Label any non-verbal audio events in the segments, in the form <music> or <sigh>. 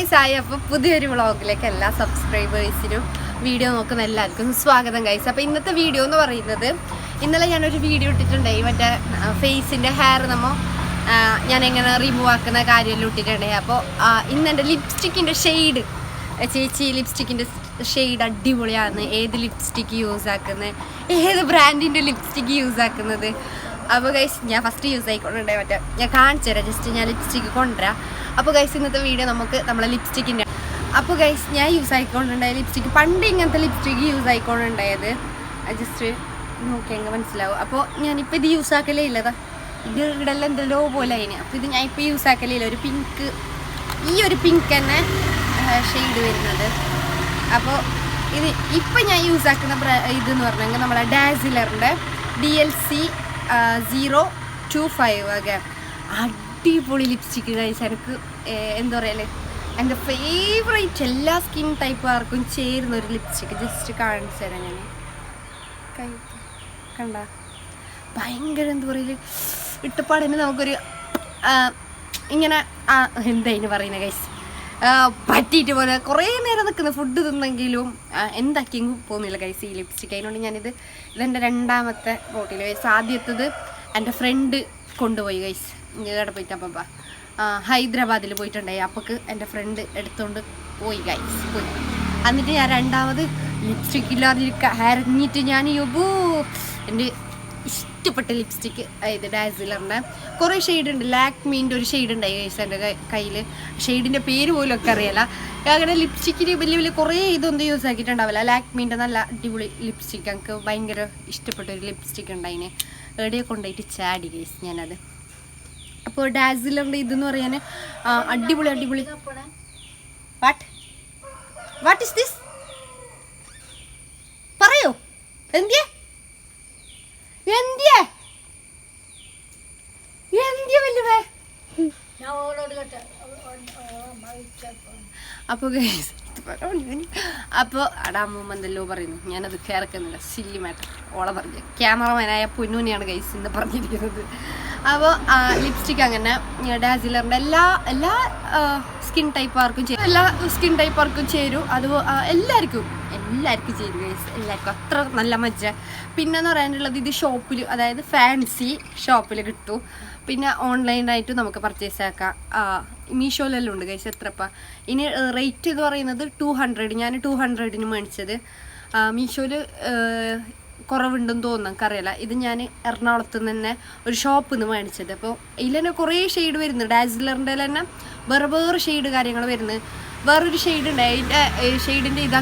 Guys ആയി അപ്പോൾ പുതിയൊരു വ്ളോഗിലേക്ക് എല്ലാ സബ്സ്ക്രൈബേഴ്സിനും വീഡിയോ നോക്കുന്ന എല്ലാവർക്കും സ്വാഗതം ഗൈസ് അപ്പോൾ ഇന്നത്തെ വീഡിയോ എന്ന് പറയുന്നത് ഇന്നലെ ഞാനൊരു വീഡിയോ ഇട്ടിട്ടുണ്ടായി. മറ്റേ ഫേസിന്റെ ഹെയർ നമ്മൾ ഞാൻ എങ്ങനെ റിമൂവ് ആക്കുന്ന കാര്യമെല്ലാം ഇട്ടിട്ടുണ്ടായി. അപ്പോൾ ഇന്ന് എന്റെ ലിപ്സ്റ്റിക്കിന്റെ ഷെയ്ഡ് ചേച്ചി ലിപ്സ്റ്റിക്കിന്റെ ഷെയ്ഡ് അടിപൊളിയാണ്. ഏത് ലിപ്സ്റ്റിക്ക് യൂസ് ആക്കുന്നത് ഏത് ബ്രാൻഡിന്റെ ലിപ്സ്റ്റിക്ക് യൂസ് ആക്കുന്നത്? അപ്പോൾ ഗൈസ് ഞാൻ ഫസ്റ്റ് യൂസ് ആയിക്കൊണ്ടുണ്ടായി മറ്റേ ഞാൻ കാണിച്ചു തരാം. ജസ്റ്റ് ഞാൻ ലിപ്സ്റ്റിക്ക് കൊണ്ടുവരാം. അപ്പോൾ ഗൈസ് ഇന്നത്തെ വീഡിയോ നമുക്ക് നമ്മളെ ലിപ്സ്റ്റിക്കിന്റെ അപ്പോൾ ഗൈസ് ഞാൻ യൂസ് ആയിക്കൊണ്ടുണ്ടായ ലിപ്സ്റ്റിക്ക് പണ്ട് ഇങ്ങനത്തെ ലിപ്സ്റ്റിക്ക് യൂസ് ആയിക്കൊണ്ടുണ്ടായത് ജസ്റ്റ് നോക്കിയെങ്കിൽ മനസ്സിലാവും. അപ്പോൾ ഞാനിപ്പോൾ ഇത് യൂസ് ആക്കലേ ഇല്ലതാ ഇത് ഇടല്ല എന്തെല്ലോ പോലെ അതിന് അപ്പോൾ ഇത് ഞാൻ ഇപ്പോൾ യൂസ് ആക്കലേ ഇല്ല. ഒരു പിങ്ക് ഈ ഒരു പിങ്ക് തന്നെ ഷെയ്ഡ് വരുന്നത്. അപ്പോൾ ഇത് ഇപ്പം ഞാൻ യൂസ് ആക്കുന്ന ഇതെന്ന് പറഞ്ഞെങ്കിൽ നമ്മളെ ഡാസിലറിന്റെ D L C zero two five ഒക്കെ. അടിപൊളി ലിപ്സ്റ്റിക്ക് കഴിച്ച് എനിക്ക് എന്താ പറയല്ലേ എന്റെ ഫേവറേറ്റ് എല്ലാ സ്കിൻ ടൈപ്പുകാർക്കും ചേരുന്ന ഒരു ലിപ്സ്റ്റിക്ക് ജസ്റ്റ് കാണിച്ചു തരാം ഞാൻ കൈ കണ്ട? ഭയങ്കര എന്താ പറയൽ ഇട്ടപ്പാടിന് നമുക്കൊരു ഇങ്ങനെ എന്താ ഇതിന് പറയുന്നത് ഗൈസ് പറ്റിയിട്ട് പോലെ കുറേ നേരം നിൽക്കുന്നത് ഫുഡ് തിന്നെങ്കിലും എന്താക്കിയെങ്കിലും പോകുന്നില്ല കൈസ് ഈ ലിപ്സ്റ്റിക് അതിനോണ്ട് ഞാനിത് ഇതെന്റെ രണ്ടാമത്തെ ബോട്ടിൽ കൈസ് ആദ്യത്തത് എന്റെ ഫ്രണ്ട് കൊണ്ടുപോയി കൈസ് ഇവിടെ പോയിട്ട് അപ്പം ഹൈദരാബാദിൽ പോയിട്ടുണ്ടായി. അപ്പക്ക് എന്റെ ഫ്രണ്ട് എടുത്തുകൊണ്ട് പോയി കൈസ് പോയി. എന്നിട്ട് ഞാൻ രണ്ടാമത് ലിപ്സ്റ്റിക് ഇല്ലാതിരിക്കുക അരഞ്ഞിട്ട് ഞാൻ യൊബൂ എന്റെ ഇഷ്ടപ്പെട്ട ലിപ്സ്റ്റിക്ക് ഇത് ഡാസിലറിന്റെ കുറേ ഷെയ്ഡ് ഉണ്ട്. ലാക്മീന്റെ ഒരു ഷെയ്ഡ് ഉണ്ടായി ഗൈസ് എന്റെ കയ്യിൽ ഷെയ്ഡിന്റെ പേര് പോലും ഒക്കെ അറിയില്ല. അങ്ങനെ ലിപ്സ്റ്റിക്കിന് വലിയ വലിയ കുറേ ഇതൊന്നും യൂസ് ആക്കിയിട്ടുണ്ടാവില്ല. ലാക്മീന്റെ നല്ല അടിപൊളി ലിപ്സ്റ്റിക്ക് എനിക്ക് ഭയങ്കര ഇഷ്ടപ്പെട്ട ഒരു ലിപ്സ്റ്റിക്ക് ഉണ്ടായിന്. എവിടെയോ കൊണ്ടുപോയിട്ട് ചാടി കേസ് ഞാനത്. അപ്പോൾ ഡാസിലറിന്റെ ഇതെന്ന് പറയാൻ അടിപൊളി അടിപൊളി. വാട്ട് വാട്ട് ഇസ് ദിസ് പറയോ? എന്തിയെ എന്തിയെ വല്ലുവേ അപ്പോൾ അപ്പോൾ അടാ അമ്മൂമ്മ എന്തല്ലോ പറയുന്നു. ഞാനത് കേറക്കുന്നില്ല. സില്ലി മാറ്റർ ഓളെ പറഞ്ഞു. ക്യാമറമാനായ പൊന്നൂനെയാണ് ഗൈസ് എന്ന് പറഞ്ഞിരിക്കുന്നത്. അപ്പോൾ ലിപ്സ്റ്റിക് അങ്ങനെ ഡാസിലറിന്റെ എല്ലാ എല്ലാ സ്കിൻ ടൈപ്പ് ആർക്കും ചേരും. എല്ലാ സ്കിൻ ടൈപ്പ് ആർക്കും ചേരും. അത് എല്ലാവർക്കും എല്ലാവർക്കും ചേരും എല്ലാവർക്കും അത്ര നല്ല മജ്ജ. പിന്നെന്ന് പറയാനുള്ളത് ഇത് ഷോപ്പിൽ അതായത് ഫാൻസി ഷോപ്പിൽ കിട്ടും. പിന്നെ ഓൺലൈനായിട്ട് നമുക്ക് പർച്ചേസ് ആക്കാം. മീഷോയിലെല്ലാം ഉണ്ട് ഗൈസ് എത്രപ്പാ. ഇനി റേറ്റ് എന്ന് പറയുന്നത് ടു ഹൺഡ്രഡ് ഞാൻ ടു ഹൺഡ്രഡിന് മേടിച്ചത്. മീഷോയിൽ കുറവുണ്ടെന്ന് തോന്നുന്നു. എനിക്കറിയില്ല. ഇത് ഞാൻ എറണാകുളത്ത് നിന്ന് തന്നെ ഒരു ഷോപ്പിൽ നിന്ന് മേടിച്ചത് അപ്പോൾ ഇതിൽ തന്നെ കുറേ ഷെയ്ഡ് വരുന്നു ഡാസിലറിന്റെ തന്നെ വേറെ വേറെ ഷെയ്ഡ് കാര്യങ്ങൾ വരുന്നത് വേറൊരു ഷെയ്ഡ് ഉണ്ട്. അതിന്റെ ഷെയ്ഡിന്റെ ഇത്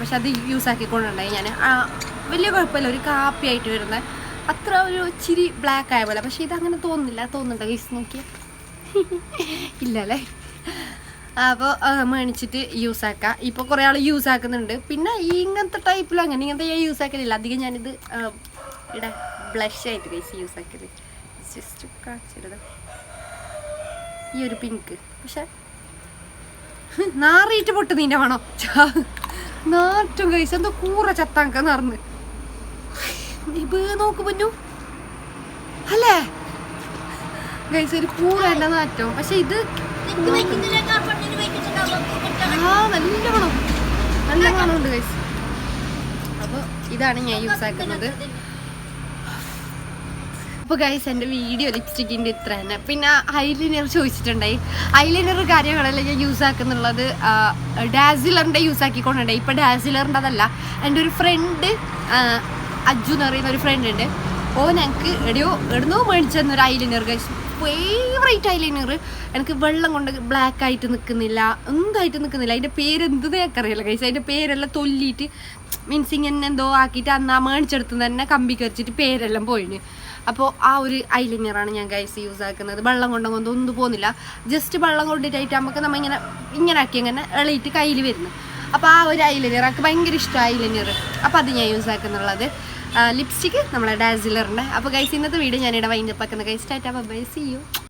പക്ഷെ അത് യൂസ് ആക്കിക്കൊണ്ടുണ്ടായി ഞാൻ. വലിയ കുഴപ്പമില്ല. ഒരു കാപ്പി ആയിട്ട് വരുന്ന അത്ര ഒരു ഇച്ചിരി ബ്ലാക്ക് ആയ പോലെ. പക്ഷെ ഇതങ്ങനെ തോന്നുന്നില്ല. തോന്നുന്നുണ്ടോ ഗൈസ് നോക്കിയാൽ <laughs> ഇല്ല അല്ലേ? അപ്പോൾ മേടിച്ചിട്ട് യൂസ് ആക്കാം. ഇപ്പോൾ കുറേ ആൾ യൂസ് ആക്കുന്നുണ്ട്. പിന്നെ ഈ ഇങ്ങനത്തെ ടൈപ്പിലും അങ്ങനെ ഇങ്ങനത്തെ ഞാൻ യൂസ് ആക്കലില്ല. അധികം ഞാനിത് ഇവിടെ ബ്ലഷ് ആയിട്ട് കഴിച്ച് യൂസ് ആക്കൽ. ജസ്റ്റ് കാണിച്ചിരുത് ഈ ഒരു പിങ്ക് പക്ഷെ നാറിയിട്ട് പൊട്ട് നിന്റെ വേണോ നാറ്റും കഴിച്ച് എന്തോ കൂറ ചത്താങ്ക നടന്ന് ഇത് നോക്ക് പറ്റൂ അല്ലേ? ഗൈസ് ഒരു കൂറ എന്റെ നാറ്റവും പക്ഷെ ഇത് ആ നല്ല മണം നല്ല മണമുണ്ട് അപ്പോൾ ഇതാണ് ഞാൻ യൂസ് ആക്കുന്നത്. അപ്പോൾ ഗൈസ് എന്റെ വീഡിയോ ലിപ്സ്റ്റിക്കിന്റെ ഇത്ര തന്നെ പിന്നെ ഐലൈനർ ചോദിച്ചിട്ടുണ്ടായി. ഐലൈനർ കാര്യങ്ങളെല്ലാം ഞാൻ യൂസ് ആക്കുന്നുള്ളത്? ഡാസിലറിന്റെ യൂസ് ആക്കിക്കൊണ്ടുണ്ടായി. ഇപ്പോൾ ഡാസിലറിന്റെ അതല്ല എന്റെ ഒരു ഫ്രണ്ട് അജു എന്ന് പറയുന്ന ഒരു ഫ്രണ്ട് ഉണ്ട്. ഓ ഞങ്ങൾക്ക് എടിയോ എവിടുന്നോ മേടിച്ചു ഒരു ഐലൈനർ ഗൈസ് ഫേവറേറ്റ് ഐലൈനർ എനിക്ക് വെള്ളം കൊണ്ട് ബ്ലാക്ക് ആയിട്ട് നിൽക്കുന്നില്ല എന്തായിട്ട് നിൽക്കുന്നില്ല അതിന്റെ പേര് എന്ത് അറിയില്ല ഗൈസ് അതിന്റെ പേരെല്ലാം തൊല്ലിയിട്ട് മീൻസ് ഇങ്ങനെ എന്തോ ആക്കിയിട്ട് അന്ന് ആ മേടിച്ചെടുത്ത് തന്നെ കമ്പി കറിച്ചിട്ട് പേരെല്ലാം പോയിന്. അപ്പോൾ ആ ഒരു ഐലൈനറാണ് ഞാൻ ഗൈസ് യൂസ് ആക്കുന്നത്. വെള്ളം കൊണ്ടും കൊണ്ടും ഒന്നും പോകുന്നില്ല ജസ്റ്റ് വെള്ളം കൊണ്ടിട്ടായിട്ട് നമുക്ക് നമ്മൾ ഇങ്ങനെ ഇങ്ങനെ ആക്കി അങ്ങനെ എളിയിട്ട് കയ്യിൽ വരുന്നു. അപ്പോൾ ആ ഒരു ഐലൈനർ എനിക്ക് ഭയങ്കര ഇഷ്ടം ഐലൈനർ അപ്പോൾ അത് ഞാൻ യൂസ് ആക്കുന്നുള്ളത്. ലിപ്സ്റ്റിക്ക് നമ്മളെ ഡാസിലറിന്റെ അപ്പോൾ ഗൈസ് ഇന്നത്തെ വീഡിയോ ഞാനിവിടെ വൈൻഡപ്പ് ആക്കുന്ന ഗൈസ് ടാറ്റ ബൈ സി യു